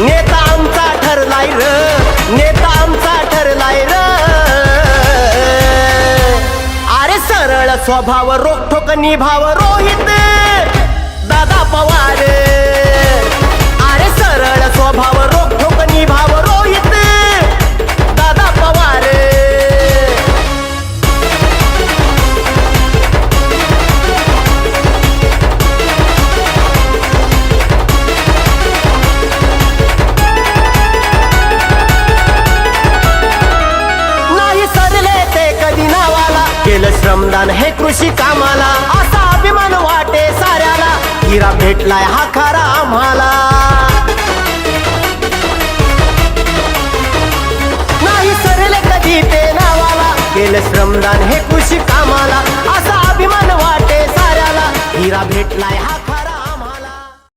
नेता आमचा ठरलाय र. नेता आमचा ठरलाय र. अरे सरळ स्वभाव रोखोक निभाव रोहित. श्रमदान कृषी कामाला. असा अभिमान वाटे साऱ्याला. हिरा भेटलाय हा खरा आम्हाला. नाही सरले कधी ते नावाला. केलं श्रमदान हे कृषी कामाला. असा अभिमान वाटे साऱ्याला. हिरा भेटलाय हा